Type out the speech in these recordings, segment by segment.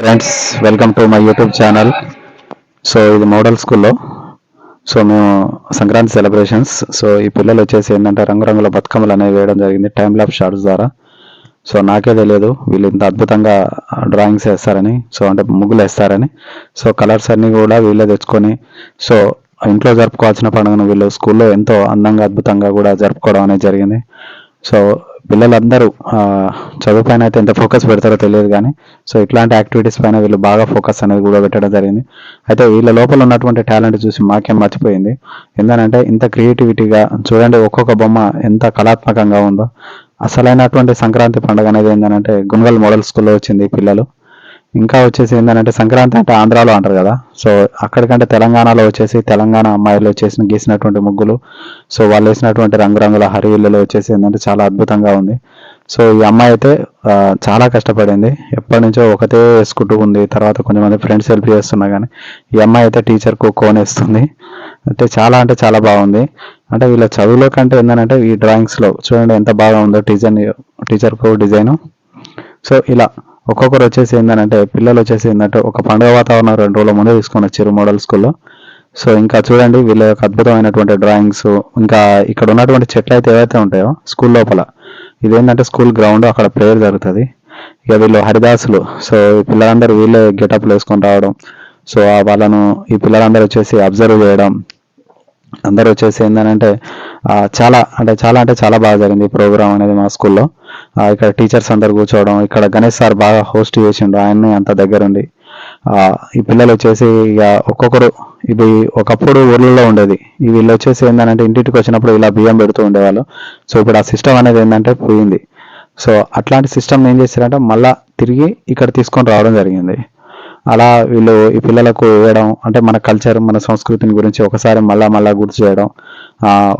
Friends welcome to my YouTube channel so ఇది model స్కూల్లో. So మేము సంక్రాంతి సెలబ్రేషన్స్ సో ఈ పిల్లలు వచ్చేసి ఏంటంటే రంగురంగుల బతుకమ్మలు అనేవి వేయడం జరిగింది టైం ల్యాబ్ షార్ట్స్ ద్వారా. సో నాకే తెలియదు వీళ్ళు ఇంత అద్భుతంగా డ్రాయింగ్స్ వేస్తారని. సో అంటే ముగ్గులు వేస్తారని. సో కలర్స్ అన్నీ కూడా వీళ్ళే తెచ్చుకొని. సో ఇంట్లో జరుపుకోవాల్సిన పండుగను వీళ్ళు స్కూల్లో ఎంతో అందంగా అద్భుతంగా కూడా జరుపుకోవడం అనేది జరిగింది. సో పిల్లలందరూ చదువు పైన అయితే ఎంత ఫోకస్ పెడతారో తెలియదు కానీ సో ఇట్లాంటి యాక్టివిటీస్ పైన వీళ్ళు బాగా ఫోకస్ అనేది కూడా పెట్టడం జరిగింది. అయితే వీళ్ళ లోపల ఉన్నటువంటి టాలెంట్ చూసి మాకేం మర్చిపోయింది. ఎందుకంటే ఇంత క్రియేటివిటీగా చూడండి ఒక్కొక్క బొమ్మ ఎంత కళాత్మకంగా ఉందో. అసలైనటువంటి సంక్రాంతి పండుగ అనేది ఏంటంటే గుంగల్ మోడల్ స్కూల్లో వచ్చింది పిల్లలు. ఇంకా వచ్చేసి ఏంటంటే సంక్రాంతి అంటే ఆంధ్రాలో అంటారు కదా. సో అక్కడికంటే తెలంగాణలో వచ్చేసి తెలంగాణ అమ్మాయిలు వచ్చేసి గీసినటువంటి ముగ్గులు. సో వాళ్ళు వేసినటువంటి రంగురంగుల హరివిల్లులు వచ్చేసి ఏంటంటే చాలా అద్భుతంగా ఉంది. సో ఈ అమ్మాయి అయితే చాలా కష్టపడింది. ఎప్పటి నుంచో ఒకటే వేసుకుంటూ ఉంది తర్వాత కొంతమంది ఫ్రెండ్స్ హెల్ప్ చేస్తున్నా కానీ ఈ అమ్మాయి అయితే టీచర్కు కోనేస్తుంది. అంటే చాలా అంటే చాలా బాగుంది. అంటే వీళ్ళ చదువులో కంటే ఏంటంటే ఈ డ్రాయింగ్స్లో చూడండి ఎంత బాగా ఉందో టీచర్ టీచర్కు డిజైను. సో ఇలా ఒక్కొక్కరు వచ్చేసి ఏంటంటే పిల్లలు వచ్చేసి ఏంటంటే ఒక పండుగ వాతావరణం రెండు రోజుల ముందే తీసుకొని వచ్చారు మోడల్ స్కూల్లో సో ఇంకా చూడండి వీళ్ళ యొక్క అద్భుతమైనటువంటి డ్రాయింగ్స్ ఇంకా ఇక్కడ ఉన్నటువంటి చెట్లు అయితే ఏవైతే ఉంటాయో స్కూల్ లోపల ఇదేంటంటే స్కూల్ గ్రౌండ్ అక్కడ ప్రేయర్ జరుగుతుంది. ఇక వీళ్ళు హరిదాసులు సో ఈ పిల్లలందరూ వీళ్ళే గెటప్లు వేసుకొని రావడం సో వాళ్ళను ఈ పిల్లలందరూ వచ్చేసి అబ్జర్వ్ చేయడం అందరూ వచ్చేసి ఏంటంటే చాలా అంటే చాలా అంటే చాలా బాగా జరిగింది ప్రోగ్రామ్ అనేది మా స్కూల్లో. ఇక్కడ టీచర్స్ అందరు కూర్చోవడం ఇక్కడ గణేష్ సార్ బాగా హోస్ట్ చేసిండు ఆయన్ని అంత దగ్గరుండి. ఈ పిల్లలు వచ్చేసి ఇక ఒక్కొక్కరు ఇది ఒకప్పుడు ఊర్లలో ఉండేది. వీళ్ళు వచ్చేసి ఏంటంటే ఇంటికి వచ్చినప్పుడు ఇలా బియ్యం పెడుతూ ఉండేవాళ్ళు. సో ఇప్పుడు ఆ సిస్టమ్ అనేది ఏంటంటే పోయింది. సో అట్లాంటి సిస్టమ్ ఏం చేశారంటే మళ్ళా తిరిగి ఇక్కడ తీసుకొని రావడం జరిగింది. అలా వీళ్ళు ఈ పిల్లలకు వేయడం అంటే మన కల్చర్ మన సంస్కృతిని గురించి ఒకసారి మళ్ళా మళ్ళా గుర్తు చేయడం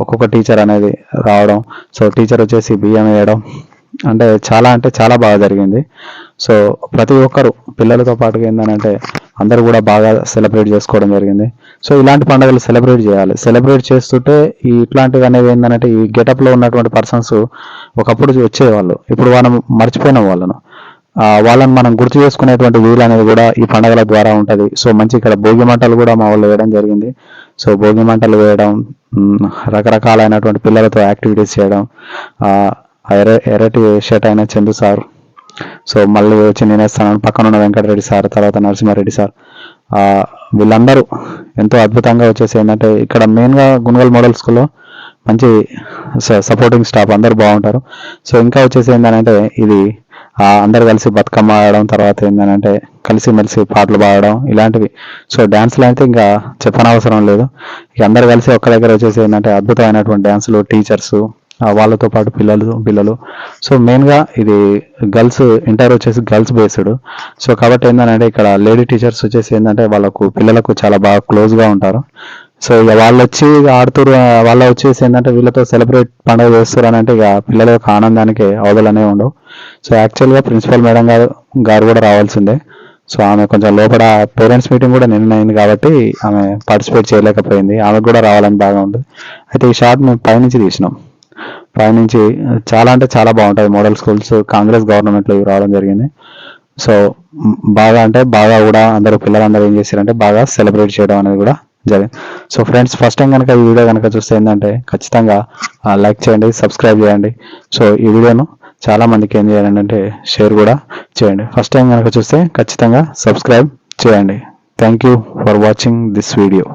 ఒక్కొక్క టీచర్ అనేది రావడం. సో టీచర్ వచ్చేసి బియ్యం వేయడం. అంటే చాలా అంటే చాలా బాగా జరిగింది. సో ప్రతి ఒక్కరు పిల్లలతో పాటుగా ఏంటంటే అందరూ కూడా బాగా సెలబ్రేట్ చేసుకోవడం జరిగింది. సో ఇలాంటి పండుగలు సెలబ్రేట్ చేయాలి. సెలబ్రేట్ చేస్తుంటే ఈ ఇట్లాంటివి అనేవి ఏంటంటే ఈ గెటప్లో ఉన్నటువంటి పర్సన్స్ ఒకప్పుడు వచ్చేవాళ్ళు. ఇప్పుడు మనం మర్చిపోయిన వాళ్ళను. వాళ్ళని మనం గుర్తు చేసుకునేటువంటి వీలు అనేది కూడా ఈ పండుగల ద్వారా ఉంటుంది. సో మంచి ఇక్కడ భోగి మంటలు కూడా మా వాళ్ళు వేయడం జరిగింది. సో భోగి మంటలు వేయడం రకరకాలైనటువంటి పిల్లలతో యాక్టివిటీస్ చేయడం ఎర్ర ఎర్రటి షర్ట్ అయిన చందు సార్ సో మళ్ళీ వచ్చి నేనేస్తాను పక్కన ఉన్న వెంకటరెడ్డి సార్ తర్వాత నరసింహారెడ్డి సార్. వీళ్ళందరూ ఎంతో అద్భుతంగా వచ్చేసి ఏంటంటే ఇక్కడ మెయిన్గా గుణగల్ మోడల్ స్కూల్లో మంచి సపోర్టింగ్ స్టాఫ్ అందరూ బాగుంటారు. సో ఇంకా వచ్చేసి ఏంటంటే ఇది అందరు కలిసి బతుకమ్మ ఆడడం తర్వాత ఏంటంటే కలిసి మెలిసి పాటలు పాడడం ఇలాంటివి. సో డ్యాన్స్లు అయితే ఇంకా చెప్పనవసరం లేదు. ఇక అందరు కలిసి ఒక్క దగ్గర వచ్చేసి ఏంటంటే అద్భుతమైనటువంటి డ్యాన్సులు టీచర్స్ వాళ్ళతో పాటు పిల్లలు పిల్లలు. సో మెయిన్గా ఇది గర్ల్స్ ఇంటర్ వచ్చేసి గర్ల్స్ బేస్డ్ సో కాబట్టి ఏంటంటే ఇక్కడ లేడీ టీచర్స్ వచ్చేసి ఏంటంటే వాళ్ళకు పిల్లలకు చాలా బాగా క్లోజ్గా ఉంటారు. సో ఇక వాళ్ళు వచ్చి ఆడుతురు వాళ్ళు వచ్చేసి ఏంటంటే వీళ్ళతో సెలబ్రేట్ పండుగ చేస్తారు అని అంటే ఇక పిల్లల యొక్క ఆనందానికి అవధులనే ఉండవు. సో యాక్చువల్గా ప్రిన్సిపల్ మేడం గారు గారు కూడా రావాల్సిందే. సో ఆమె కొంచెం లోపల పేరెంట్స్ మీటింగ్ కూడా నిన్న అయింది కాబట్టి ఆమె పార్టిసిపేట్ చేయలేకపోయింది. ఆమెకు కూడా రావాలని బాగా ఉంటుంది అయితే ఈ షార్ట్ మేము పైనుంచి తీసినాం. పైనుంచి చాలా అంటే చాలా బాగుంటుంది. మోడల్ స్కూల్స్ కాంగ్రెస్ గవర్నమెంట్లో ఇవి రావడం జరిగింది. సో బాగా అంటే బాగా కూడా అందరూ పిల్లలందరూ ఏం చేశారంటే బాగా సెలబ్రేట్ చేయడం అనేది కూడా జరిగింది సో ఫ్రెండ్స్ ఫస్ట్ టైం కనుక ఈ వీడియో కనుక చూస్తే ఏంటంటే ఖచ్చితంగా లైక్ చేయండి సబ్స్క్రైబ్ చేయండి. సో ఈ వీడియోను చాలా మందికి ఏం చేయాలంటే అంటే షేర్ కూడా చేయండి. ఫస్ట్ టైం కనుక చూస్తే ఖచ్చితంగా సబ్స్క్రైబ్ చేయండి. Thank you for watching this video